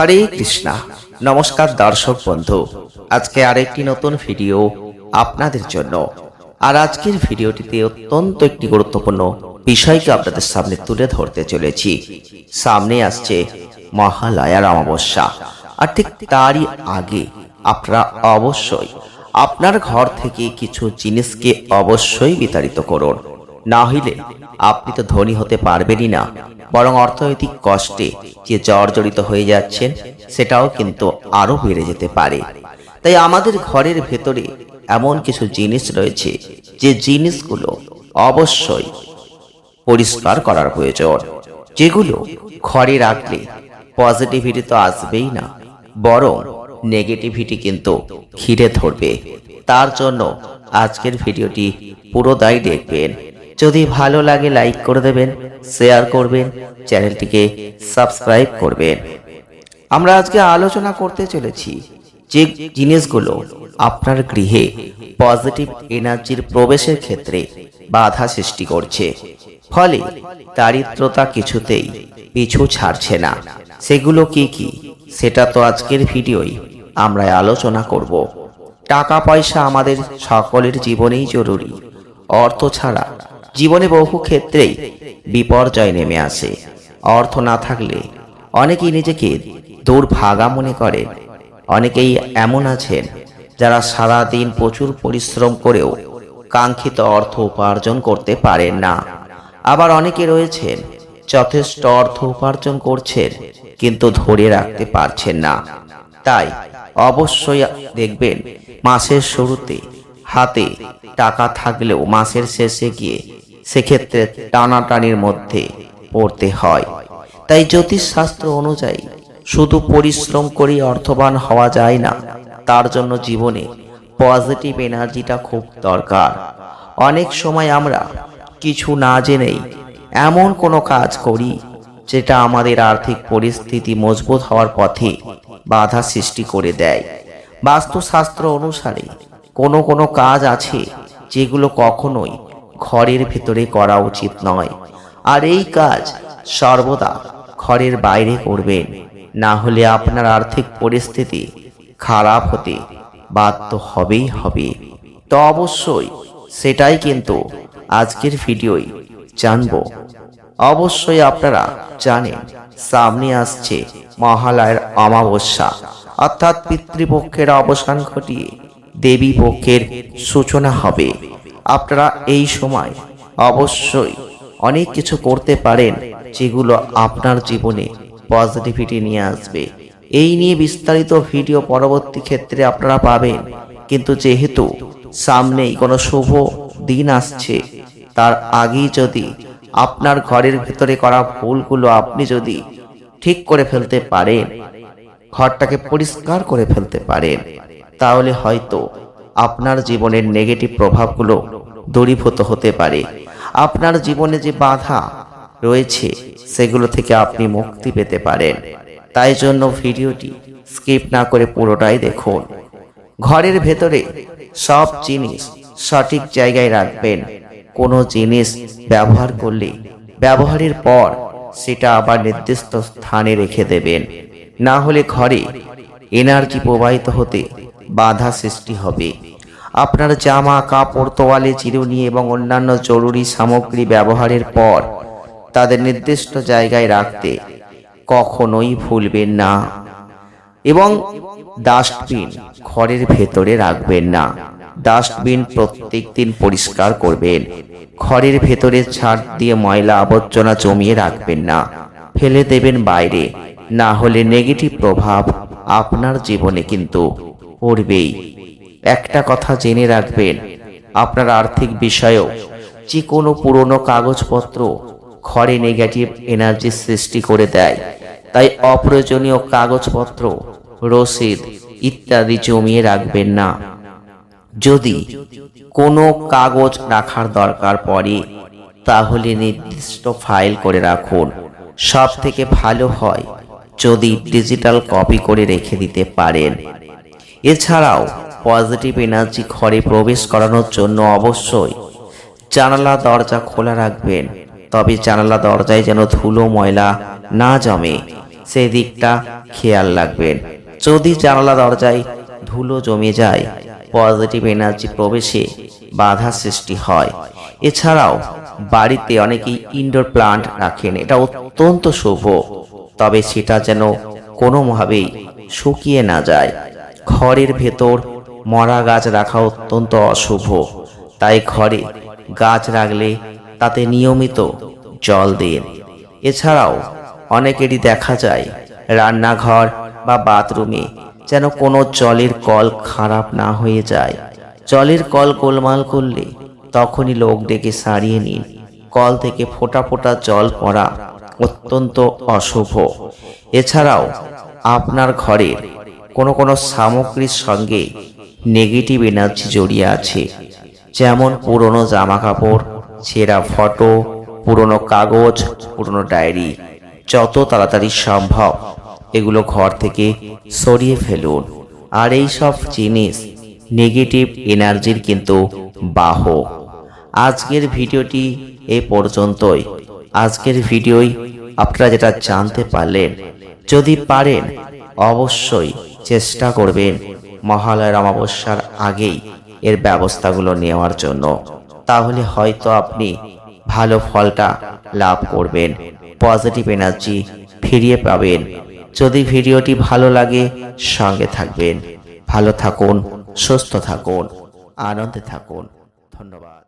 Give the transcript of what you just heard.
হরে কৃষ্ণা। নমস্কার দর্শক বন্ধু, আজকে আরেকটি নতুন ভিডিও আপনাদের জন্য। আর আজকের ভিডিওটিতে অত্যন্ত একটি গুরুত্বপূর্ণ বিষয়কে আপনাদের সামনে তুলে ধরতে চলেছি। সামনে আসছে মহালয়ার অমাবস্যা। আর ঠিক তারই আগে আপনারা অবশ্যই আপনার ঘর থেকে কিছু জিনিসকে অবশ্যই বিতাড়িত করুন। না হইলে আপনি তো ধনী হতে পারবেনই না। বরং অর্থনৈতিক কষ্টে যে জর্জরিত হয়ে যাচ্ছেন, সেটাও কিন্তু আরও বেড়ে যেতে পারে। তাই আমাদের ঘরের ভেতরে এমন কিছু জিনিস রয়েছে, যে জিনিসগুলো অবশ্যই পরিষ্কার করার প্রয়োজন। যেগুলো ঘরে রাখলে পজিটিভিটি তো আসবেই না, বরং নেগেটিভিটি কিন্তু ঘিরে ধরবে। তার জন্য আজকের ভিডিওটি পুরোটাই দেখবেন। যদি ভালো লাগে, লাইক করে দেবেন। শেয়ার করবেন, চ্যানেলটিকে সাবস্ক্রাইব করবেন। আমরা আজকে আলোচনা করতে চলেছি যে জিনিসগুলো আপনার গৃহে পজিটিভ এনার্জির প্রবেশের ক্ষেত্রে বাধা সৃষ্টি করছে। ফলে দারিদ্রতা কিছুতেই পিছু ছাড়ছে না। সেগুলো কি কি? সেটা তো আজকের ভিডিওই আমরা আলোচনা করব। টাকা পয়সা আমাদের সকলের জীবনেই জরুরি। অর্থ ছাড়া জীবনে বহু ক্ষেত্রেই বিপর্যয় নেমে আসে। অর্থ না থাকলে অনেকেই নিজেকে দুর্ভাগা মনে করেন অনেকেই এমন আছেন যারা সারা দিন প্রচুর পরিশ্রম করেও কাঙ্ক্ষিত অর্থ উপার্জন করতে পারেন না। আবার অনেকে রয়েছেন যথেষ্ট অর্থ উপার্জন করছেন কিন্তু ধরে রাখতে পারছেন না। তাই অবশ্যই দেখবেন মাসের শুরুতে হাতে টাকা থাকলেও মাসের শেষে গিয়ে সেক্ষেত্রে টানাটানির মধ্যে পড়তে হয়। তাই জ্যোতিষশাস্ত্র অনুযায়ী শুধু পরিশ্রম করেই অর্থবান হওয়া যায় না, তার জন্য জীবনে পজিটিভ এনার্জিটা খুব দরকার। অনেক সময় আমরা কিছু না জেনেই এমন কোনো কাজ করি যেটা আমাদের আর্থিক পরিস্থিতি মজবুত হওয়ার পথে বাধা সৃষ্টি করে দেয়। বাস্তুশাস্ত্র অনুসারে কোনো কোনো কাজ আছে যেগুলো কখনোই ঘরের ভেতরে করা উচিত নয়। আর এই কাজ সর্বদা ঘরের বাইরে করবেন। না হলে আপনার আর্থিক পরিস্থিতি খারাপ হতে বাধ্য হবেই হবে। তো অবশ্যই সেটাই কিন্তু আজকের ভিডিওই জানব। অবশ্যই আপনারা জানেন, সামনে আসছে মহালয়ের অমাবস্যা। অর্থাৎ পিতৃপক্ষের অবসান ঘটিয়ে দেবী পক্ষের সূচনা হবে। আপনারা এই সময় অবশ্যই অনেক কিছু করতে পারেন যেগুলো আপনার জীবনে পজিটিভিটি নিয়ে আসবে। এই নিয়ে বিস্তারিত ভিডিও পরবর্তী ক্ষেত্রে আপনারা পাবেন। কিন্তু যেহেতু সামনেই কোনো শুভ দিন আসছে, তার আগেই যদি আপনার ঘরের ভেতরে করা ভুলগুলো আপনি যদি ঠিক করে ফেলতে পারেন, ঘরটাকে পরিষ্কার করে ফেলতে পারেন, তাহলে হয়তো আপনার জীবনের নেগেটিভ প্রভাবগুলো দূরীভূত হতে পারে। আপনার জীবনে যে বাধা রয়েছে, সেগুলো থেকে আপনি মুক্তি পেতে পারেন। তাই জন্য ভিডিওটি স্কিপ না করে পুরোটাই দেখুন। ঘরের ভেতরে সব জিনিস সঠিক জায়গায় রাখবেন। কোনো জিনিস ব্যবহার করলে ব্যবহারের পর সেটা আবার নির্দিষ্ট স্থানে রেখে দেবেন। না হলে ঘরে এনার্জি প্রবাহিত হতে বাধা সৃষ্টি হবে। আপনার জামা, কাপড়, তোয়ালে, চিরুনি এবং অন্যান্য জরুরি সামগ্রী ব্যবহারের পর তাদের নির্দিষ্ট জায়গায় রাখতে কখনোই ভুলবেন না এবং ডাস্টবিন ঘরের ভেতরে রাখবেন না। ডাস্টবিন প্রত্যেক দিন পরিষ্কার করবেন। ঘরের ভেতরে ছাদ দিয়ে ময়লা আবর্জনা জমিয়ে রাখবেন না। ফেলে দেবেন বাইরে। না হলে নেগেটিভ প্রভাব আপনার জীবনে কিন্তু পড়বেই। একটা কথা জেনে রাখবেন, আপনার আর্থিক বিষয়েও যে কোনো পুরনো কাগজপত্র ঘরে নেগেটিভ এনার্জি সৃষ্টি করে দেয়, তাই অপ্রয়োজনীয় কাগজপত্র, রসিদ ইত্যাদি জমিয়ে রাখবেন না। যদি কোনো কাগজ রাখার দরকার পড়ে, তাহলে নির্দিষ্ট ফাইল করে রাখুন। সব থেকে ভালো হয় যদি ডিজিটাল কপি করে রেখে দিতে পারেন। এছাড়াও পজিটিভ এনার্জি ঘরে প্রবেশ করানোর জন্য অবশ্যই জানালা দরজা খোলা রাখবেন। তবে জানালা দরজায় যেন ধুলো ময়লা না জমে সেই দিকটা খেয়াল রাখবেন। যদি জানালা দরজায় ধুলো জমে যায় পজিটিভ এনার্জি প্রবেশে বাধা সৃষ্টি হয়। এছাড়াও বাড়িতে অনেকেই ইনডোর প্লান্ট রাখেন, এটা অত্যন্ত শুভ। তবে সেটা যেন কোনোভাবেই শুকিয়ে না যায়। ঘরের ভেতর মরা গাছ রাখা অত্যন্ত অশুভ। তাই ঘরে গাছ রাখলে তাতে নিয়মিত জল দিন। এছাড়াও অনেকেরই দেখা যায়, রান্নাঘর বা বাথরুমে যেন কোনো জলের কল খারাপ না হয়ে যায়। জলের কল গোলমাল করলে তখনই লোক ডেকে সারিয়ে নিন। কল থেকে ফোটা ফোটা জল পড়া অত্যন্ত অশুভ। এছাড়াও আপনার ঘরের কোনো কোনো সামগ্রীর সঙ্গে নেগেটিভ এনার্জি জড়িয়ে আছে। যেমন পুরনো জামা কাপড় ছেঁড়া ফটো, পুরনো কাগজ, পুরনো ডায়েরি। যত তাড়াতাড়ি সম্ভব এগুলো ঘর থেকে সরিয়ে ফেলুন। আর এই সব জিনিস নেগেটিভ এনার্জির কিন্তু বাহক। আজকের ভিডিওটি এ পর্যন্তই। আজকের ভিডিওই আপনারা যেটা জানতে পারলেন, যদি পারেন অবশ্যই চেষ্টা করবেন। মহালয়ার অমাবস্যার আগেই এর ব্যবস্থাগুলো নেওয়ার জন্য। তাহলে হয়তো আপনি ভালো ফলটা লাভ করবেন পজিটিভ এনার্জি ফিরিয়ে পাবেন। যদি ভিডিওটি ভালো লাগে, সঙ্গে থাকবেন। ভালো থাকুন, সুস্থ থাকুন, আনন্দে থাকুন। ধন্যবাদ।